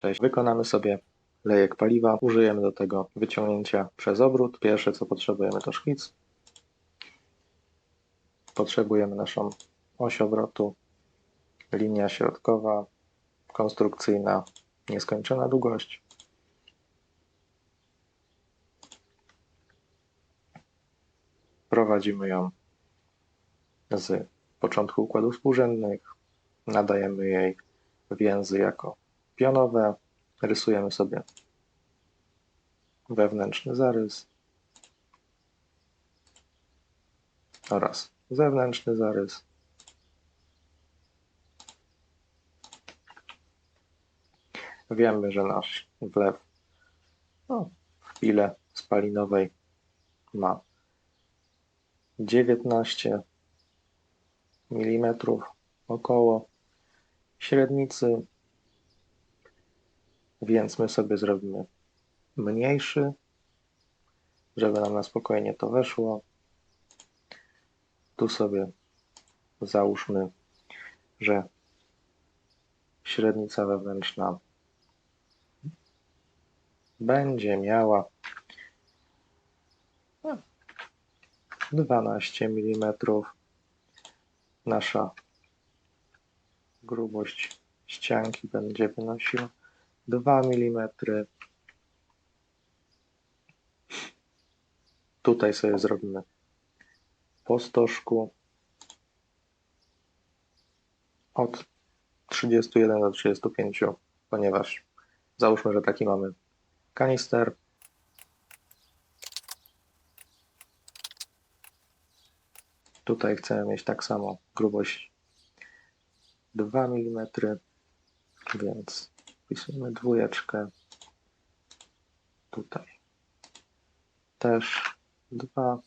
Cześć. Wykonamy sobie lejek paliwa. Użyjemy do tego wyciągnięcia przez obrót. Pierwsze co potrzebujemy to szkic. Potrzebujemy naszą oś obrotu, linia środkowa, konstrukcyjna, nieskończona długość. Prowadzimy ją z początku układów współrzędnych, nadajemy jej więzy jako pionowe, rysujemy sobie wewnętrzny zarys oraz zewnętrzny zarys. Wiemy, że nasz wlew no, w pile spalinowej ma 19 mm około średnicy, więc my sobie zrobimy mniejszy, żeby nam na spokojnie to weszło. Tu sobie załóżmy, że średnica wewnętrzna będzie miała 12 mm. Nasza grubość ścianki będzie wynosiła 2 mm. Tutaj sobie zrobimy po stożku od 31 do 35, ponieważ załóżmy, że taki mamy kanister. Tutaj chcemy mieć tak samo grubość 2 mm, więc wpisujemy dwójeczkę. Tutaj też 2.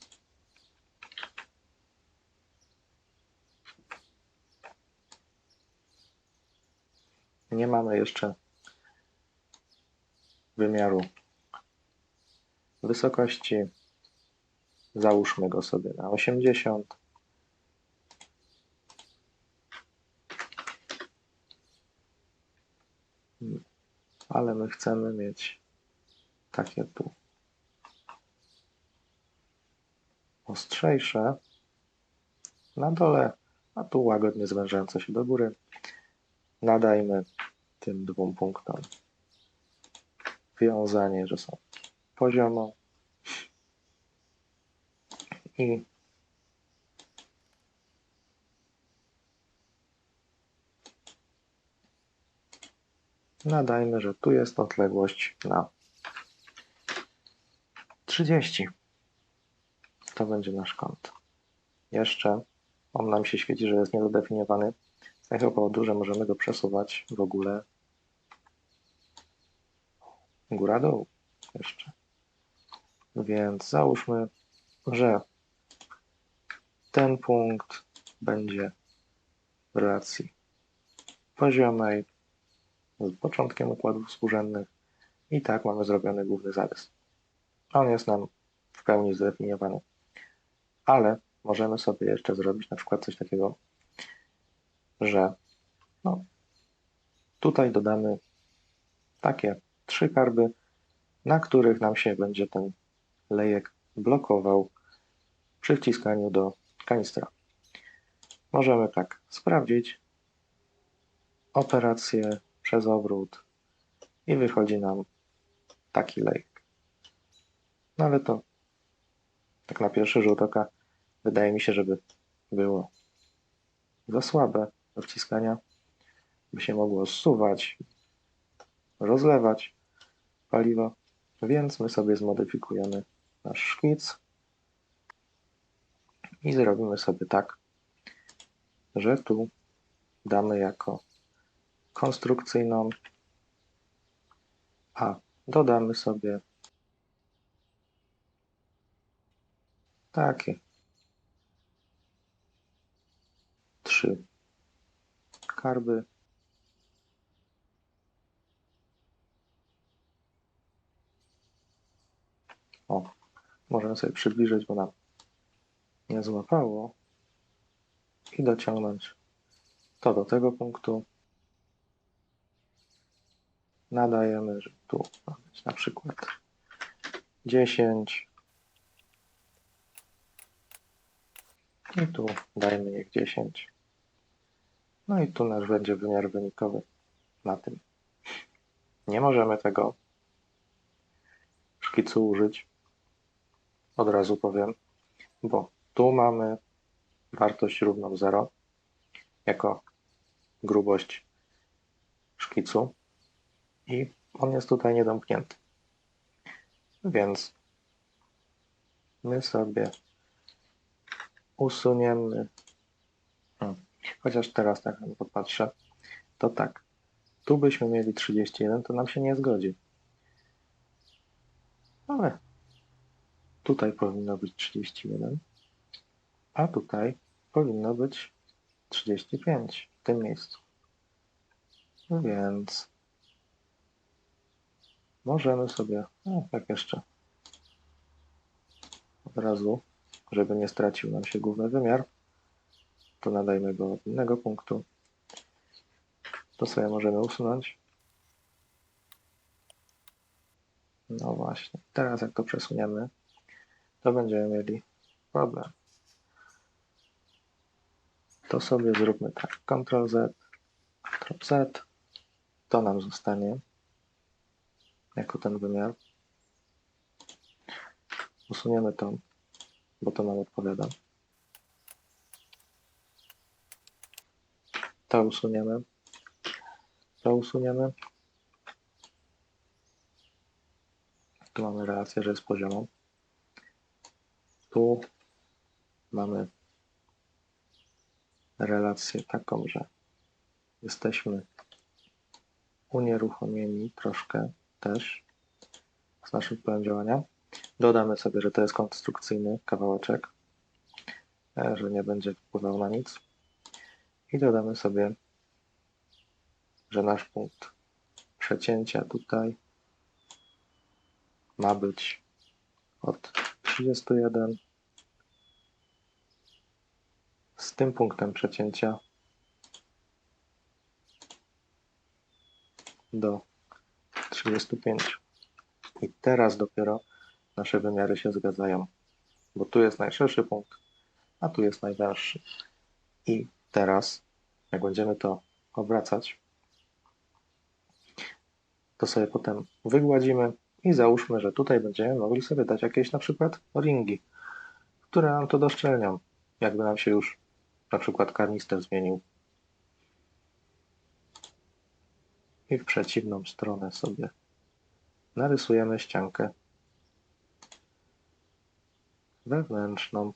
Nie mamy jeszcze wymiaru wysokości. Załóżmy go sobie na 80. Ale my chcemy mieć takie tu ostrzejsze na dole, a tu łagodnie zwężające się do góry. Nadajmy tym dwóm punktom wiązanie, że są poziomo i nadajmy, że tu jest odległość na 30. To będzie nasz kąt. Jeszcze on nam się świeci, że jest niedodefiniowany z tego powodu, że możemy go przesuwać w ogóle góra-dół jeszcze. Więc załóżmy, że ten punkt będzie w relacji poziomej z początkiem układów współrzędnych i tak mamy zrobiony główny zarys. On jest nam w pełni zdefiniowany. Ale możemy sobie jeszcze zrobić na przykład coś takiego, że no, tutaj dodamy takie trzy karby, na których nam się będzie ten lejek blokował przy wciskaniu do kanistra. Możemy tak sprawdzić operację przez obrót i wychodzi nam taki lejek. No ale to tak na pierwszy rzut oka wydaje mi się, żeby było za słabe do wciskania, by się mogło zsuwać, rozlewać paliwo, więc my sobie zmodyfikujemy nasz szkic i zrobimy sobie tak, że tu damy jako konstrukcyjną, a dodamy sobie takie. Trzy karby. O, możemy sobie przybliżyć, bo nam nie złapało. I dociągnąć to do tego punktu nadajemy, tu na przykład 10 i tu dajmy niech 10. No i tu nasz będzie wymiar wynikowy na tym. Nie możemy tego szkicu użyć. Od razu powiem, bo tu mamy wartość równą 0 jako grubość szkicu i on jest tutaj niedomknięty. Więc my sobie usuniemy. Hmm. Chociaż teraz tak popatrzę, to tak. Tu byśmy mieli 31, to nam się nie zgodzi. Ale tutaj powinno być 31, a tutaj powinno być 35 w tym miejscu. Więc możemy sobie, no tak jeszcze od razu, żeby nie stracił nam się główny wymiar, to nadajmy go od innego punktu. To sobie możemy usunąć. No właśnie, teraz jak to przesuniemy, to będziemy mieli problem. To sobie zróbmy tak, Ctrl Z, Ctrl Z, to nam zostanie jako ten wymiar. Usuniemy to, bo to nam odpowiada. To usuniemy. To usuniemy. Tu mamy relację, że jest poziomą. Tu mamy relację taką, że jesteśmy unieruchomieni troszkę też z naszym polem działania. Dodamy sobie, że to jest konstrukcyjny kawałeczek, e, że nie będzie wpływał na nic. I dodamy sobie, że nasz punkt przecięcia tutaj ma być od 31 z tym punktem przecięcia do 35. I teraz dopiero nasze wymiary się zgadzają, bo tu jest najszerszy punkt, a tu jest najwęższy. I teraz, jak będziemy to obracać, to sobie potem wygładzimy i załóżmy, że tutaj będziemy mogli sobie dać jakieś na przykład ringi, które nam to doszczelnią, jakby nam się już na przykład karnister zmienił. I w przeciwną stronę sobie narysujemy ściankę wewnętrzną.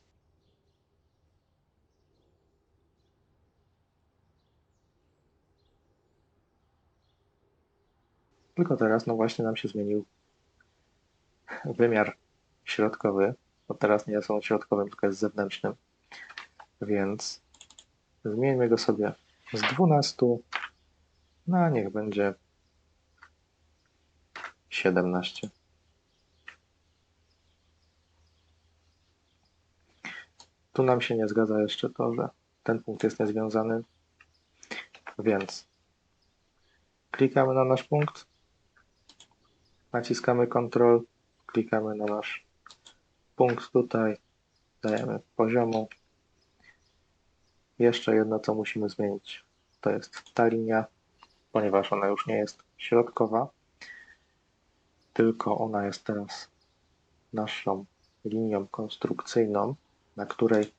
Tylko teraz, no właśnie nam się zmienił wymiar środkowy, bo teraz nie są środkowym, tylko jest zewnętrznym. Więc zmieńmy go sobie z 12 na niech będzie 17. Tu nam się nie zgadza jeszcze to, że ten punkt jest niezwiązany, więc klikamy na nasz punkt, naciskamy Ctrl, klikamy na nasz punkt tutaj, dajemy poziomu. Jeszcze jedno, co musimy zmienić, to jest ta linia, ponieważ ona już nie jest środkowa, tylko ona jest teraz naszą linią konstrukcyjną, na której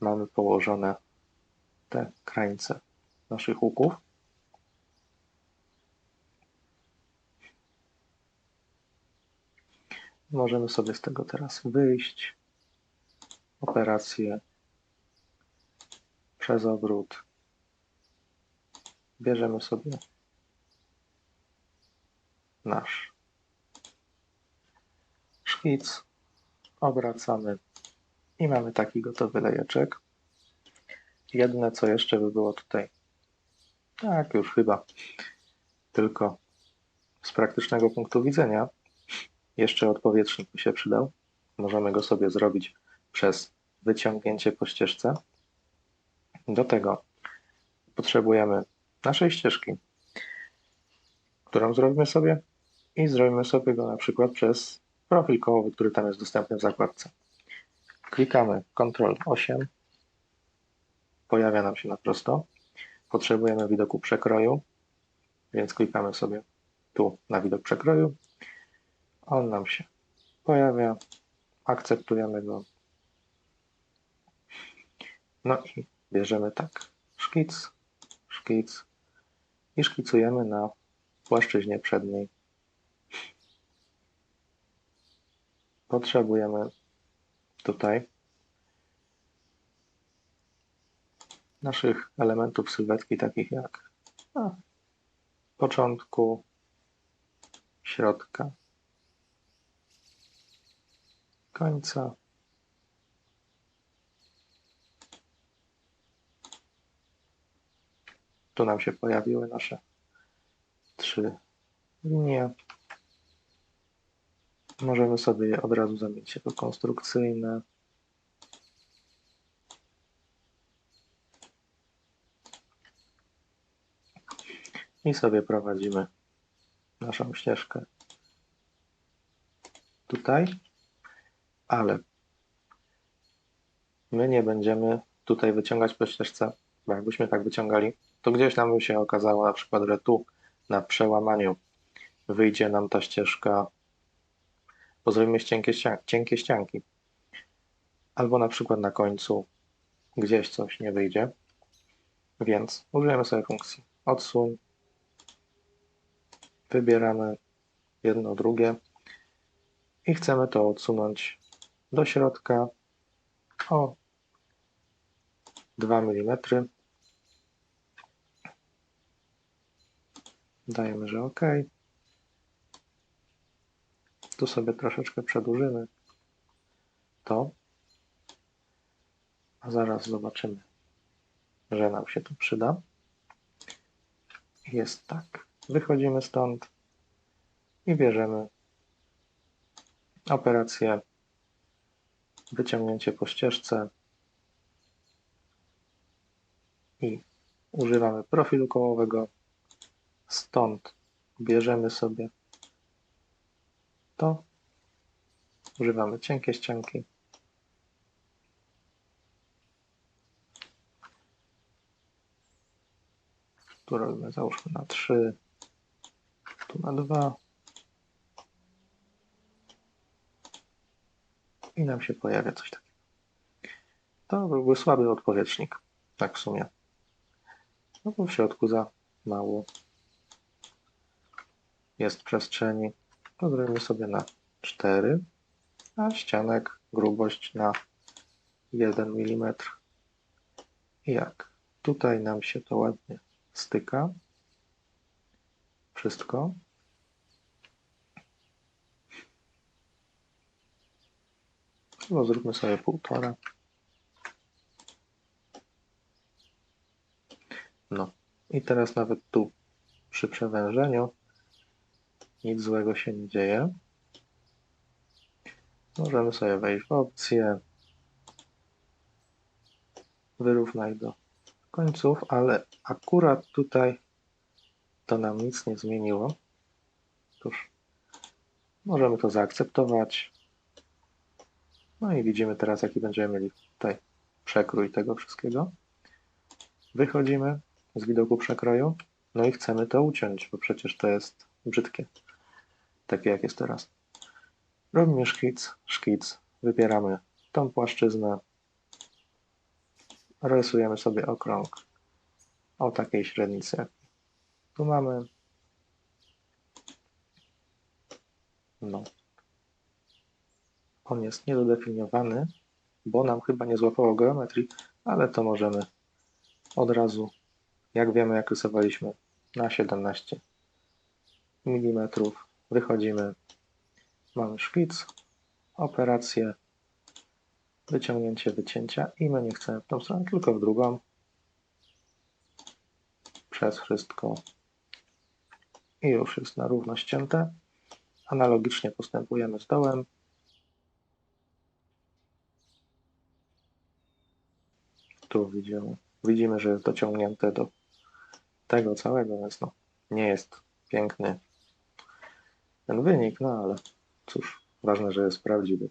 mamy położone te krańce naszych łuków. Możemy sobie z tego teraz wyjść. Operację przez obrót. Bierzemy sobie nasz szkic, obracamy i mamy taki gotowy lejeczek. Jedne co jeszcze by było tutaj, tak już chyba, tylko z praktycznego punktu widzenia, jeszcze odpowietrznik by się przydał. Możemy go sobie zrobić przez wyciągnięcie po ścieżce. Do tego potrzebujemy naszej ścieżki. którą zrobimy sobie i zrobimy sobie go na przykład przez profil kołowy, który tam jest dostępny w zakładce. Klikamy Ctrl 8, pojawia nam się na prosto. Potrzebujemy widoku przekroju, więc klikamy sobie tu na widok przekroju. On nam się pojawia, akceptujemy go. No i bierzemy tak, szkic, szkic i szkicujemy na płaszczyźnie przedniej. Potrzebujemy tutaj naszych elementów sylwetki, takich jak a, początku, środka, końca. Tu nam się pojawiły nasze trzy linie. Możemy sobie je od razu zamienić jako konstrukcyjne. I sobie prowadzimy naszą ścieżkę tutaj, ale my nie będziemy tutaj wyciągać po ścieżce, bo jakbyśmy tak wyciągali, to gdzieś nam by się okazało na przykład, że tu na przełamaniu wyjdzie nam ta ścieżka, bo zrobimy cienkie, cienkie ścianki. Albo na przykład na końcu gdzieś coś nie wyjdzie. Więc użyjemy sobie funkcji odsuń, wybieramy jedno, drugie i chcemy to odsunąć do środka o 2 mm. Dajemy, że OK. Tu sobie troszeczkę przedłużymy to. A zaraz zobaczymy, że nam się to przyda. Jest tak. Wychodzimy stąd i bierzemy operację wyciągnięcie po ścieżce i używamy profilu kołowego. Stąd bierzemy sobie to, używamy cienkie ścianki. Tu robimy załóżmy na 3, tu na 2. I nam się pojawia coś takiego. To byłby słaby odpowietrznik, tak w sumie. No bo w środku za mało jest przestrzeni. To zrobimy sobie na 4, a ścianek grubość na 1 mm. Jak tutaj nam się to ładnie styka, wszystko. No zróbmy sobie półtora. No i teraz nawet tu przy przewężeniu nic złego się nie dzieje. Możemy sobie wejść w opcję, wyrównaj do końców, ale akurat tutaj to nam nic nie zmieniło. Cóż, możemy to zaakceptować. No i widzimy teraz, jaki będziemy mieli tutaj przekrój tego wszystkiego. Wychodzimy z widoku przekroju, no i chcemy to uciąć, bo przecież to jest brzydkie, takie jak jest teraz. Robimy szkic, szkic, wybieramy tą płaszczyznę, rysujemy sobie okrąg o takiej średnicy, tu mamy. No. On jest niedodefiniowany, bo nam chyba nie złapało geometrii, ale to możemy od razu, jak wiemy, jak rysowaliśmy, na 17 mm. Wychodzimy, mamy szkic, operację, wyciągnięcie wycięcia i my nie chcemy w tą stronę, tylko w drugą. Przez wszystko i już jest na równo ścięte. Analogicznie postępujemy z dołem. Tu widzimy, widzimy, że jest dociągnięte do tego całego, więc no, nie jest piękny ten wynik, no ale cóż, ważne, że jest prawdziwy.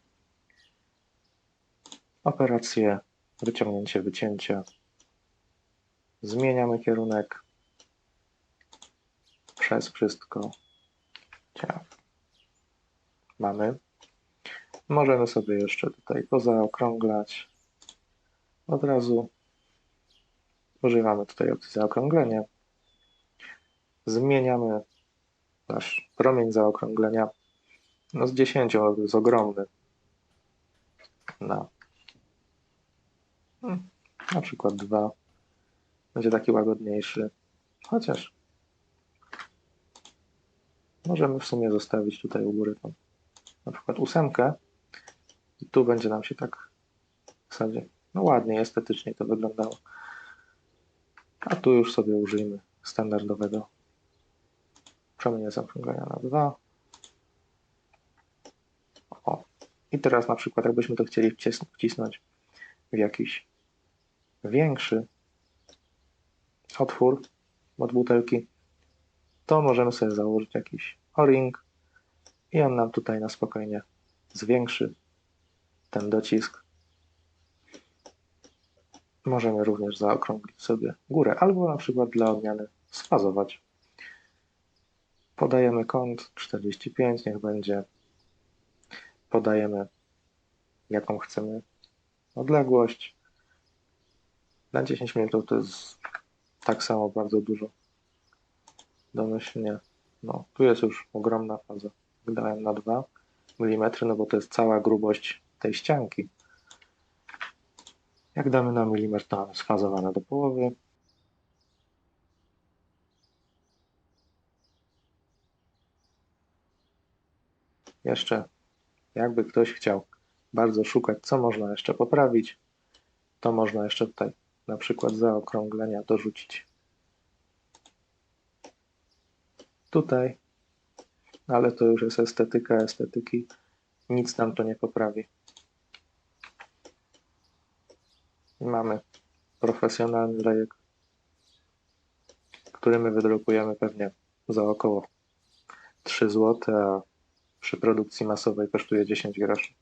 Operacje, wyciągnięcie, wycięcia. Zmieniamy kierunek przez wszystko. Mamy. Możemy sobie jeszcze tutaj pozaokrąglać. Od razu używamy tutaj opcji zaokrąglenia. Zmieniamy nasz promień zaokrąglenia no z 10, to jest ogromny. Na hmm, na przykład 2. Będzie taki łagodniejszy. Chociaż możemy w sumie zostawić tutaj u góry tą na przykład ósemkę i tu będzie nam się tak w zasadzie no ładniej, estetycznie to wyglądało. A tu już sobie użyjmy standardowego promienia zaokrąglenia na 2. O. I teraz na przykład jakbyśmy to chcieli wcisnąć w jakiś większy otwór od butelki, to możemy sobie założyć jakiś o-ring i on nam tutaj na spokojnie zwiększy ten docisk. Możemy również zaokrąglić sobie górę, albo na przykład dla odmiany sfazować. Podajemy kąt 45, niech będzie. Podajemy jaką chcemy odległość. Na 10 minut to jest tak samo bardzo dużo. Domyślnie. No, tu jest już ogromna faza. Dałem na 2 mm, no bo to jest cała grubość tej ścianki. Jak damy na milimetr, to mamy sfazowane do połowy. Jeszcze, jakby ktoś chciał bardzo szukać, co można jeszcze poprawić, to można jeszcze tutaj na przykład zaokrąglenia dorzucić. Tutaj, ale to już jest estetyka estetyki, nic nam to nie poprawi. Mamy profesjonalny lejek, który my wydrukujemy pewnie za około 3 zł, a przy produkcji masowej kosztuje 10 groszy.